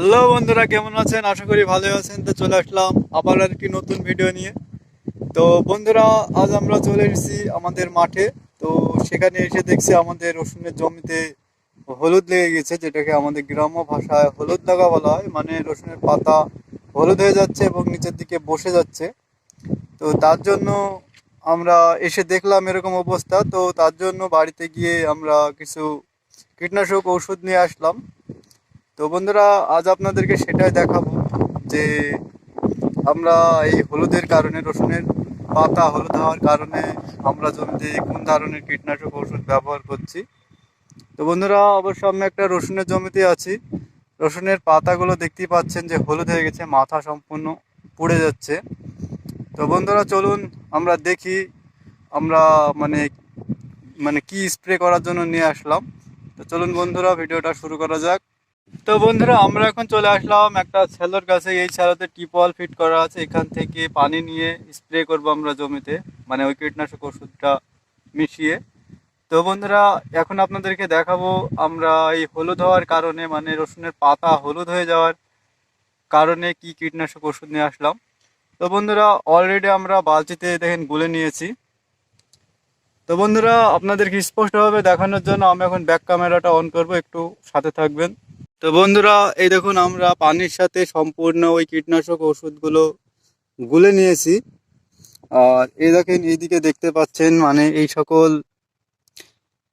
Hello বন্ধুরা, কেমন আছেন? আশা করি ভালো আছেন। তো চলে আসলাম আবার আর একটি নতুন ভিডিও নিয়ে। তো বন্ধুরা, আজ আমরা চলে এসেছি আমাদের মাঠে। তো সেখানে এসে দেখছি আমাদের রসুনের জমিতে হলুদ লেগে গেছে, যেটাকে আমাদের গ্রাম্য ভাষায় হলুদ লাগা বলা হয়। মানে রসুনের পাতা হলুদ হয়ে যাচ্ছে এবং নিচের দিকে বসে যাচ্ছে। তো তার জন্য আমরা এসে দেখলাম এরকম অবস্থা। তো তার জন্য বাড়িতে গিয়ে আমরা কিছু কীটনাশক ওষুধ নিয়ে আসলাম। তো বন্ধুরা, আজ আপনাদেরকে সেটাই দেখাবো যে আমরা এই হলুদের কারণে রসুনের পাতা হলুদ হওয়ার কারণে আমরা জমিতে কোন ধরনের কীটনাশক ওষুধ ব্যবহার করছি। তো বন্ধুরা, অবশ্য আমি একটা রসুনের জমিতে আছি। রসুনের পাতাগুলো দেখতেই পাচ্ছেন যে হলুদ হয়ে গেছে, মাথা সম্পূর্ণ পুড়ে যাচ্ছে। তো বন্ধুরা, চলুন আমরা দেখি, আমরা মানে মানে কি স্প্রে করার জন্য নিয়ে আসলাম। তো চলুন বন্ধুরা, ভিডিওটা শুরু করা যাক। তো বন্ধুরা, আমরা এখন চলে আসলাম একটা সেলোর কাছে এই সেলোতে টিপল ফিট করা আছে। এখান থেকে পানি নিয়ে স্প্রে করব আমরা জমিতে। মানে ওই কীটনাশক ওষুধটা মিশিয়ে। তো বন্ধুরা, এখন আপনাদেরকে দেখাবো আমরা এই হলুদ হওয়ার কারণে মানে রসুনের পাতা হলুদ হয়ে যাওয়ার কারণে কি কীটনাশক ওষুধ নিয়ে আসলাম। তো বন্ধুরা অলরেডি আমরা বালতিতে দেখেন গুলে নিয়েছি। তো বন্ধুরা, আপনাদেরকে স্পষ্টভাবে দেখানোর জন্য আমি এখন ব্যাক ক্যামেরাটা অন করব। একটু সাথে থাকবেন। তো বন্ধুরা, এই দেখুন আমরা পানির সাথে সম্পূর্ণ ওই কীটনাশক ওষুধগুলো গুলে নিয়েছি। আর এই দেখেন, এইদিকে দেখতে পাচ্ছেন মানে এই সকল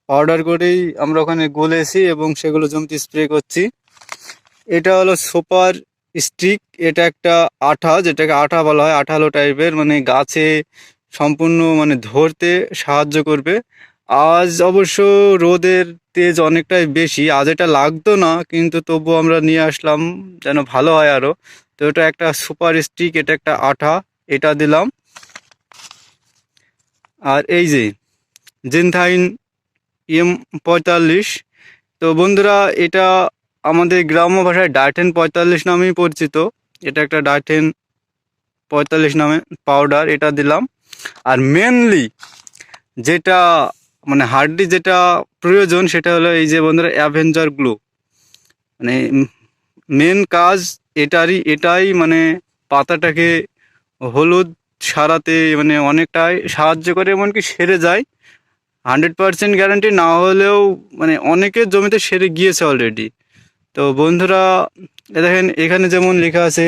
পাউডার করেই আমরা ওখানে গুলেছি এবং সেগুলো জমিতে স্প্রে করছি। এটা হলো সুপার স্টিক এটা একটা আঠা, যেটাকে আঠা বলা হয়, আঠালো টাইপের মানে গাছে সম্পূর্ণ মানে ধরতে সাহায্য করবে। আজ অবশ্য রোদের তেজ অনেকটাই বেশি, আজ এটা লাগতো না, কিন্তু তবু আমরা নিয়ে আসলাম, যেন ভালো হয় আরও। তো এটা একটা সুপার স্টিক, এটা একটা আঠা, এটা দিলাম। আর এই যে, জিনথাইন এম পঁয়তাল্লিশ। তো বন্ধুরা, এটা আমাদের গ্রাম্য ভাষায় ডাইটেন পঁয়তাল্লিশ নামেই পরিচিত। এটা একটা ডাইটেন পঁয়তাল্লিশ নামে পাউডার এটা দিলাম। আর মেনলি যেটা মানে হার্ডলি যেটা প্রয়োজন সেটা হলো এই যে বন্ধুরা অ্যাভেঞ্জার গ্লো মানে মেন কাজ এটারই, এটাই মানে পাতাটাকে হলুদ সারাতে মানে অনেকটাই সাহায্য করে এমনকি সেরে যায়। হান্ড্রেড পার্সেন্ট গ্যারান্টি না হলেও মানে অনেকের জমিতে সেরে গিয়েছে অলরেডি তো বন্ধুরা দেখেন এখানে যেমন লেখা আছে,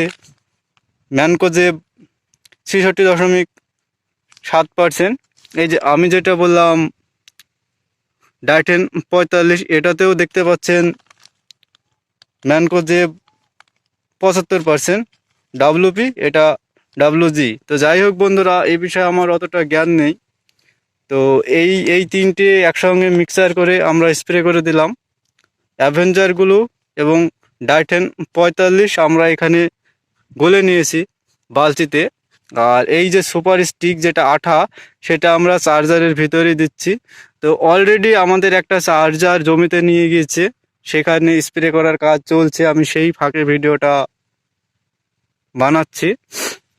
ম্যানকোজেব ছেষট্টি দশমিক সাত পার্সেন্ট এই যে আমি যেটা বললাম ডাইটেন পঁয়তাল্লিশ, এটাতেও দেখতে পাচ্ছেন ম্যানকোজেব পঁচাত্তর পার্সেন্ট ডাব্লুপি এটা ডাব্লুজি তো যাই হোক বন্ধুরা, এই বিষয়ে আমার অতটা জ্ঞান নেই। তো এই এই তিনটে একসঙ্গে মিক্সার করে আমরা স্প্রে করে দিলাম। অ্যাভেঞ্জারগুলো এবং ডাইটেন পঁয়তাল্লিশ আমরা এখানে গলে নিয়েছি বালতিতে। আর এই যে সুপার স্টিক যেটা আঠা, সেটা আমরা চার্জারের ভিতরে দিচ্ছি। তো অলরেডি আমাদের একটা চার্জার জমিতে নিয়ে গিয়েছে, সেখানে স্প্রে করার কাজ চলছে, আমি সেই ফাঁকে ভিডিওটা বানাচ্ছি।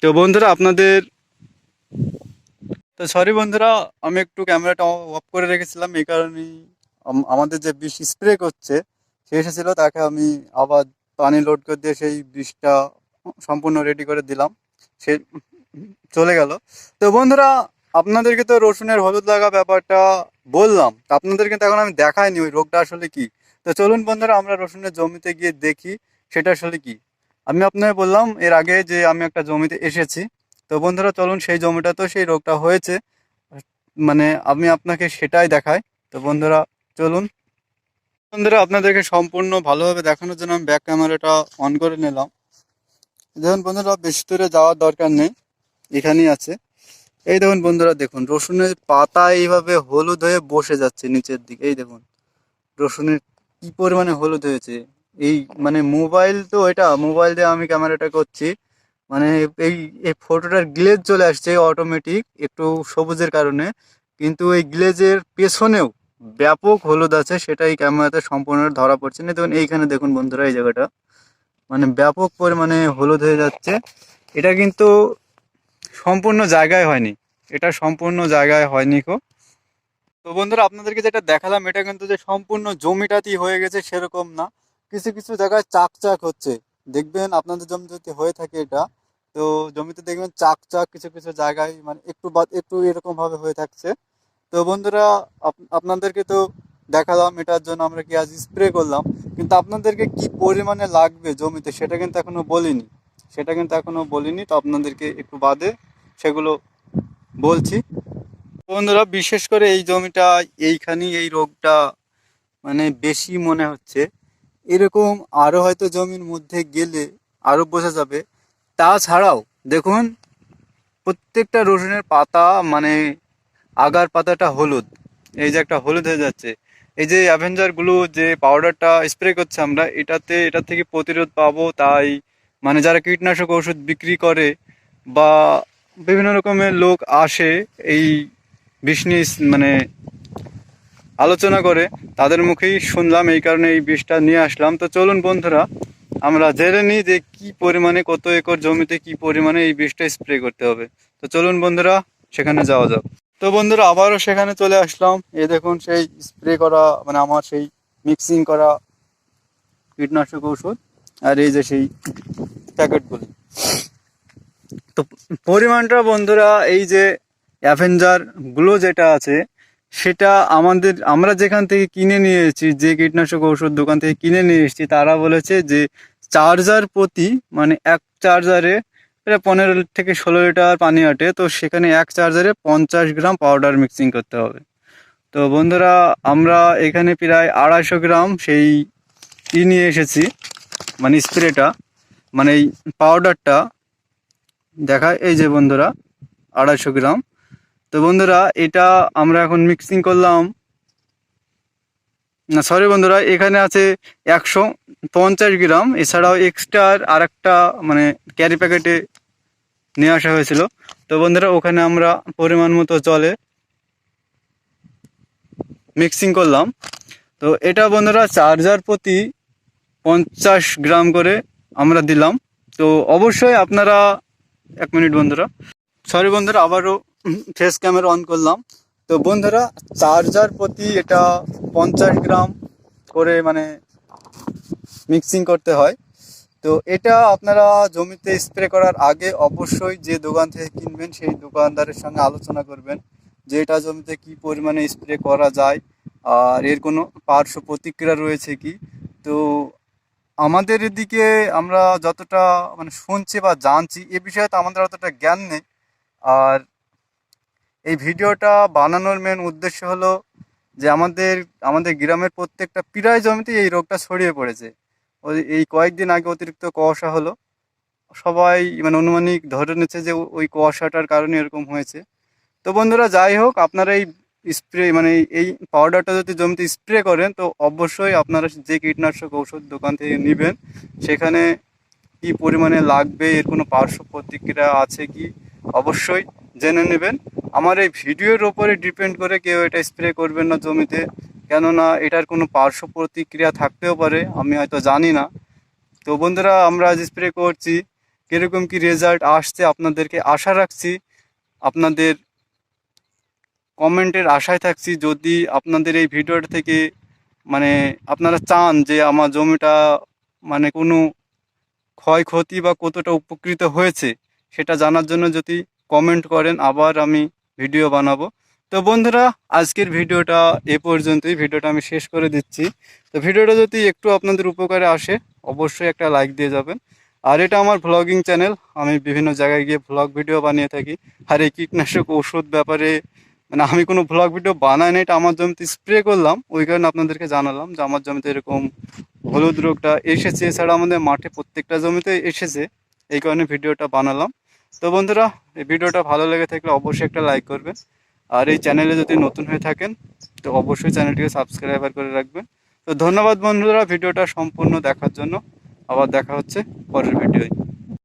তো বন্ধুরা, আপনাদের তো সরি বন্ধুরা, আমি একটু ক্যামেরাটা অফ করে রেখেছিলাম, এই কারণেই আমাদের যে বিষ স্প্রে করছে, সে এসেছিল, তাকে আমি আবার পানি লোড করে দিয়ে সেই বিষটা সম্পূর্ণ রেডি করে দিলাম। সে চলে গেল। তো বন্ধুরা, আপনাদেরকে তো রসুনের হলুদ লাগা ব্যাপারটা বললাম। আপনাদেরকে তো এখন আমি দেখাইনি, ওই রোগটা আসলে কি? তো চলুন বন্ধুরা, আমরা রসুনের জমিতে গিয়ে দেখি সেটা আসলে কি। আমি আপনাকে বললাম, এর আগে যে আমি একটা জমিতে এসেছি, তো বন্ধুরা, চলুন সেই জমিটা তো সেই রোগটা হয়েছে। মানে আমি আপনাকে সেটাই দেখাই। তো বন্ধুরা, চলুন। বন্ধুরা, আপনাদেরকে সম্পূর্ণ ভালোভাবে দেখানোর জন্য আমি ব্যাক ক্যামেরাটা অন করে নিলাম। দেখুন বন্ধুরা, বেশি দূরে যাওয়ার দরকার নেই। এখানেই আছে। এই দেখুন বন্ধুরা, দেখুন, রসুনের পাতা এইভাবে হলুদ হয়ে বসে যাচ্ছে নিচের দিকে। এই দেখুন, রসুনের কি পরিমাণে হলুদ হয়েছে। এই মানে মোবাইল তো এটা, মোবাইল দিয়ে আমি ক্যামেরাটা করছি। মানে এই এই ফটোটার গ্লেজ চলে আসছে অটোমেটিক একটু সবুজের কারণে। কিন্তু এই গ্লেজের পেছনেও ব্যাপক হলুদ আছে সেটাই ক্যামেরাতে সম্পূর্ণ ধরা পড়ছে না। দেখুন, এইখানে দেখুন বন্ধুরা, এই জায়গাটা। মানে ব্যাপক পরিমাণে হলুদ হয়ে যাচ্ছে। এটা কিন্তু সম্পূর্ণ জায়গায় হয়নি। এটা সম্পূর্ণ জায়গায় হয়নি কো তো বন্ধুরা, আপনাদেরকে যেটা দেখালাম, এটা কিন্তু যে সম্পূর্ণ জমিটাতেই হয়ে গেছে, সেরকম না। কিছু কিছু জায়গায় চাক চাক হচ্ছে। দেখবেন আপনাদের জমি যদি হয়ে থাকে এটা, তো জমিতে দেখবেন চাক চাক কিছু কিছু জায়গায় মানে একটু বাদ একটু এরকম ভাবে হয়ে থাকছে। তো বন্ধুরা, আপ- আপনাদেরকে তো দেখালাম, এটার জন্য আমরা কি আজ স্প্রে করলাম। কিন্তু আপনাদেরকে কি পরিমাণে লাগবে জমিতে, সেটা কিন্তু এখনও বলিনি। সেটা কিন্তু এখনও বলিনি, তো আপনাদেরকে একটু বাদে সেগুলো বলছি। বন্ধুরা, বিশেষ করে এই জমিটা এইখানেই এই রোগটা মানে বেশি মনে হচ্ছে। এরকম আরও হয়তো জমির মধ্যে গেলে আরও বোঝা যাবে। তাছাড়াও দেখুন, প্রত্যেকটা রসুনের পাতা মানে আগার পাতাটা হলুদ। এই যে একটা হলুদ হয়ে যাচ্ছে। এই যে অ্যাভেঞ্জারগুলো যে পাউডারটা স্প্রে করছে আমরা, এটাতে এটা থেকে প্রতিরোধ পাবো। তাই মানে যারা কীটনাশক ওষুধ বিক্রি করে বা বিভিন্ন রকমের লোক আসে, এই বিষ নিয়ে মানে আলোচনা করে। তাদের মুখেই শুনলাম, এই কারণে এই বিষটা নিয়ে আসলাম। তো চলুন বন্ধুরা, আমরা জেনে নিই যে কি পরিমাণে, কত একর জমিতে কি পরিমাণে এই বিষটা স্প্রে করতে হবে। তো চলুন বন্ধুরা, সেখানে যাওয়া যাক। তো বন্ধুরা, আবারও সেখানে চলে আসলাম। এই দেখুন, সেই স্প্রে করা মানে আমার সেই মিক্সিং করা কীটনাশক ঔষধ। আর এই যে সেই প্যাকেটগুলি তো পরিমাণটা বন্ধুরা, এই যে অ্যাভেঞ্জারগুলো যেটা আছে, সেটা আমাদের, আমরা যেখান থেকে কিনে নিয়ে এসেছি, যে কীটনাশক ঔষধ দোকান থেকে কিনে নিয়ে এসেছি, তারা বলেছে যে চার্জার প্রতি মানে এক চার্জারে পনেরো থেকে ষোলো লিটার পানি আটে, তো সেখানে এক চার্জারে পঞ্চাশ গ্রাম পাউডার মিক্সিং করতে হবে। তো বন্ধুরা, আমরা এখানে প্রায় আড়াইশো গ্রাম সেই ই নিয়ে এসেছি মানে স্প্রেটা মানে এই পাউডারটা দেখা এই যে বন্ধুরা, আড়াইশো গ্রাম। তো বন্ধুরা, এটা আমরা এখন মিক্সিং করলাম। না সরি বন্ধুরা, এখানে আছে একশো পঞ্চাশ গ্রাম। এছাড়াও এক্সট্রা আর একটা মানে ক্যারি প্যাকেটে নিয়ে আসা হয়েছিল। তো বন্ধুরা, ওখানে আমরা পরিমাণ মতো জলে মিক্সিং করলাম। তো এটা বন্ধুরা চার্জার প্রতি পঞ্চাশ গ্রাম করে আমরা দিলাম। তো অবশ্যই আপনারা এক মিনিট বন্ধুরা। সরি বন্ধুরা, আবারও ফেস ক্যামেরা অন করলাম। তো বন্ধুরা চার্জার প্রতি এটা পঞ্চাশ গ্রাম করে মানে মিক্সিং করতে হয়। তো এটা আপনারা জমিতে স্প্রে করার আগে অবশ্যই যে দোকান থেকে কিনবেন, সেই দোকানদারের সঙ্গে আলোচনা করবেন যে এটা জমিতে কি পরিমাণে স্প্রে করা যায়। আর এর কোনো পার্শ্ব প্রতিক্রিয়া রয়েছে কি? তো আমাদের এদিকে আমরা যতটা মানে শুনছি বা জানছি, এ বিষয়ে তো আমাদের অতটা জ্ঞান নেই। আর এই ভিডিওটা বানানোর মেন উদ্দেশ্য হলো যে আমাদের আমাদের গ্রামের প্রত্যেকটা প্রায় জমিতে এই রোগটা ছড়িয়ে পড়েছে। ওই, এই কয়েকদিন আগে অতিরিক্ত কুয়াশা হলো। সবাই মানে অনুমানিক ধরে নিচ্ছে যে ওই কুয়াশাটার কারণে এরকম হয়েছে। তো বন্ধুরা, যাই হোক, আপনারা এই স্প্রে মানে এই পাউডারটা যদি জমিতে স্প্রে করেন, তো অবশ্যই আপনারা যে কীটনাশক ঔষধ দোকান থেকে নেবেন, সেখানে কি পরিমাণে লাগবে, এর কোনো পার্শ্ব প্রতিক্রিয়া আছে কি, অবশ্যই জেনে নেবেন। আমার এই ভিডিওর ওপরে ডিপেন্ড করে কেউ এটা স্প্রে করবেন না জমিতে, কেননা এটার কোনো পার্শ্ব প্রতিক্রিয়া থাকতেও পারে, আমি হয়তো জানি না। তো বন্ধুরা, আমরা আজ স্প্রে করছি, কীরকম কি রেজাল্ট আসছে আপনাদেরকে আশা রাখছি। আপনাদের কমেন্টের আশায় থাকছি, যদি আপনাদের এই ভিডিওটা থেকে মানে আপনারা চান যে আমার জমিটা মানে কোনো ক্ষয়ক্ষতি বা কতটা উপকৃত হয়েছে, সেটা জানার জন্য যদি কমেন্ট করেন, আবার আমি ভিডিও বানাবো। তো বন্ধুরা, আজকের ভিডিওটা এ পর্যন্তই, ভিডিওটা আমি শেষ করে দিচ্ছি। তো ভিডিওটা যদি একটু আপনাদের উপকারে আসে, অবশ্যই একটা লাইক দিয়ে যাবেন। আর এটা আমার ভ্লগিং চ্যানেল আমি বিভিন্ন জায়গায় গিয়ে ভ্লগ ভিডিও বানিয়ে থাকি। আর এই কীটনাশক ওষুধ ব্যাপারে মানে আমি কোনো ভ্লগ ভিডিও বানাই না এটা আমার জমিতে স্প্রে করলাম। ওই কারণে আপনাদেরকে জানালাম যে আমার জমিতে এরকম হলুদ রোগটা এসেছে। এছাড়া আমাদের মাঠে প্রত্যেকটা জমিতে এসেছে। এই কারণে ভিডিওটা বানালাম। তো বন্ধুরা, এই ভিডিওটা ভালো লেগে থাকলে অবশ্যই একটা লাইক করবেন। আর এই চ্যানেলে যদি নতুন হয়ে থাকেন, তো অবশ্যই চ্যানেলটিকে সাবস্ক্রাইবার করে রাখবেন। তো ধন্যবাদ বন্ধুরা, ভিডিওটা সম্পূর্ণ দেখার জন্য। আবার দেখা হচ্ছে পরের ভিডিওয়